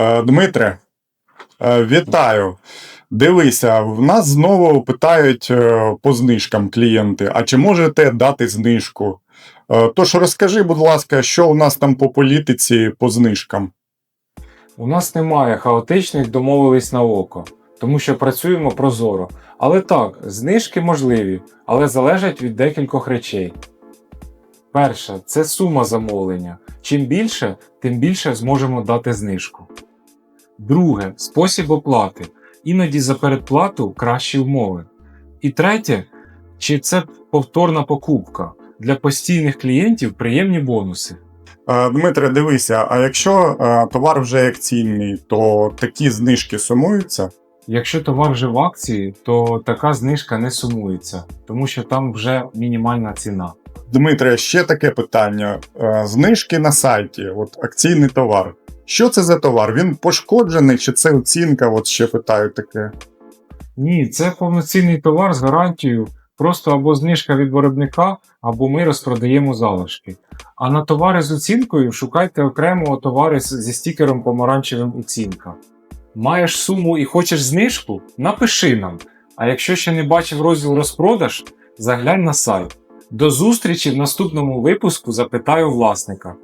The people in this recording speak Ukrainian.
Е, Дмитре, е, вітаю. Дивися, в нас знову питають е, по знижкам клієнти, а чи можете дати знижку? Тож розкажи, будь ласка, що у нас там по політиці по знижкам? У нас немає хаотичних домовились на око, тому що працюємо прозоро. Але так, знижки можливі, але залежать від декількох речей. Перше це сума замовлення. Чим більше, тим більше зможемо дати знижку. Друге спосіб оплати. Іноді за передплату кращі умови. І третє, чи це повторна покупка. Для постійних клієнтів приємні бонуси. Е, Дмитре, дивися, а якщо е, товар вже акційний, то такі знижки сумуються? Якщо товар вже в акції, то така знижка не сумується, тому що там вже мінімальна ціна. Дмитре, ще таке питання. Е, Знижки на сайті, от акційний товар. Що це за товар? Він пошкоджений чи це оцінка? От ще питають таке. Ні, це повноцінний товар з гарантією, просто або знижка від виробника, або ми розпродаємо залишки. А на товари з оцінкою шукайте окремо товари зі стікером помаранчевим оцінка. Маєш суму і хочеш знижку? Напиши нам. А якщо ще не бачив розділ розпродаж, заглянь на сайт. До зустрічі в наступному випуску запитаю власника.